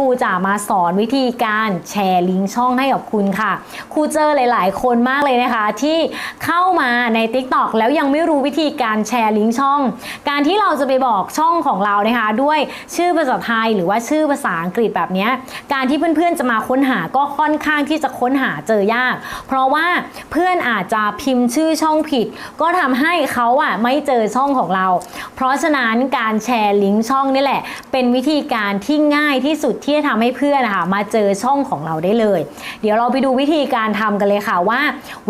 ครูจะมาสอนวิธีการแชร์ลิงก์ช่องให้กับคุณค่ะ ครูเจอหลาย ๆ คนมากเลยนะคะ ที่เข้ามาใน TikTok แล้วยังไม่รู้วิธีการแชร์ลิงก์ช่อง การที่เราจะไปบอกช่องของเรานะคะ ด้วยชื่อภาษาไทยหรือว่าชื่อภาษาอังกฤษแบบนี้การที่เพื่อน ๆ จะมาค้นหาก็ค่อนข้างที่จะค้นหาเจอยาก เพราะว่าเพื่อนอาจจะพิมพ์ชื่อช่องผิด ก็ทำให้เขาอะไม่เจอช่องของเรา เพราะฉะนั้นการแชร์ลิงก์ช่องนี่แหละ เป็นวิธีการที่ง่ายที่สุดที่ที่จะทำให้เพื่อนนะคะมาเจอช่องของเราได้เลย เดี๋ยวเราไปดูวิธีการทำกันเลยค่ะว่า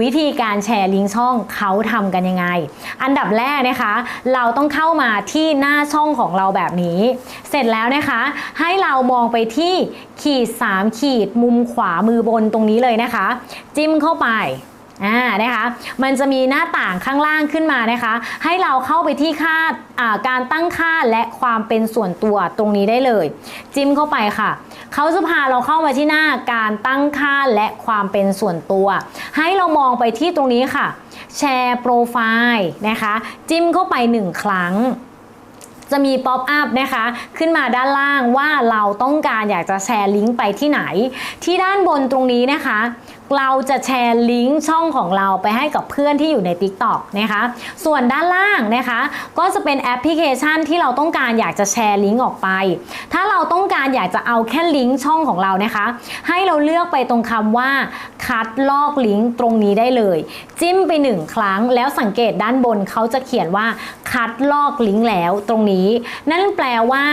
วิธีการแชร์ลิงก์ช่องเขาทำกันยังไง อันดับแรกนะคะ เราต้องเข้ามาที่หน้าช่องของเราแบบนี้ เสร็จแล้วนะคะ ให้เรามองไปที่ขีด 3 ขีดมุมขวามือบนตรงนี้เลยนะคะ จิ้มเข้าไป อ่านะคะมันจะมีหน้าต่างข้างล่างขึ้นมานะคะ ให้เราเข้าไปที่ค่าอ่าการตั้งค่าและความเป็นส่วนตัวตรงนี้ได้เลย จิ้มเข้าไปค่ะเขาจะพาเราเข้ามาที่หน้าการตั้งค่าและความเป็นส่วนตัว ให้เรามองไปที่ตรงนี้ค่ะ แชร์โปรไฟล์นะคะ จิ้มเข้าไปหนึ่งครั้ง จะมีป๊อปอัพนะคะ ขึ้นมาด้านล่างว่าเราต้องการอยากจะแชร์ลิงก์ไปที่ไหน ที่ด้านบนตรงนี้นะคะ เราจะแชร์ลิงก์ช่องของเราไปให้กับเพื่อนที่อยู่ใน TikTok นะคะ ส่วนด้านล่างนะคะ ก็จะเป็นแอปพลิเคชันที่เราต้องการอยากจะแชร์ลิงก์ออกไป ถ้าเราต้องการอยากจะเอาแค่ลิงก์ช่องของเรานะคะ ให้เราเลือกไปตรงคำว่า คัดลอกลิงก์ตรงนี้ได้เลย จิ้มไปหนึ่งครั้ง แล้วสังเกตด้านบนเขาจะเขียนว่าคัดลอกลิงก์แล้วตรงนี้ นั่นแปลว่า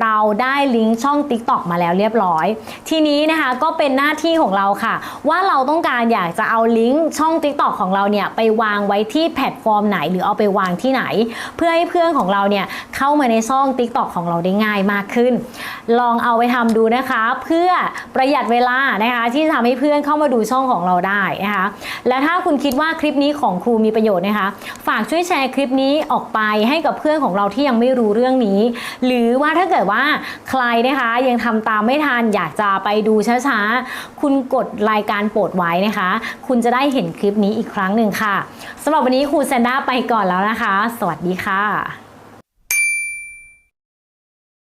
เราได้ลิงก์ช่อง TikTok มาแล้วเรียบร้อย ทีนี้นะคะก็เป็นหน้าที่ของเราค่ะ ว่าเราต้องการอยากจะเอาลิงก์ช่อง TikTok ของเราเนี่ยไปวางไว้ที่แพลตฟอร์มไหน หรือเอาไปวางที่ไหน เพื่อให้เพื่อนของเราเนี่ยเข้ามาในช่อง TikTok ของเราได้ง่ายมากขึ้น ลองเอาไปทำดูนะคะ เพื่อประหยัดเวลานะคะที่ทำให้เพื่อนเข้ามาดูช่องของเราได้นะคะและถ้าคุณคิดว่าคลิปนี้ของครูมีประโยชน์นะคะ ฝากช่วยแชร์คลิปนี้ออกไปให้กับเพื่อนของเราที่ยังไม่รู้เรื่องนี้ หรือว่าถ้าเกิดว่าใครนะคะยังทำตามไม่ทันอยากจะไปดูช้าๆ คุณกดรายการโปรดไว้นะคะ คุณจะได้เห็นคลิปนี้อีกครั้งหนึ่งค่ะสำหรับวันนี้ครูแซนด้าไปก่อนแล้วนะคะ สวัสดีค่ะ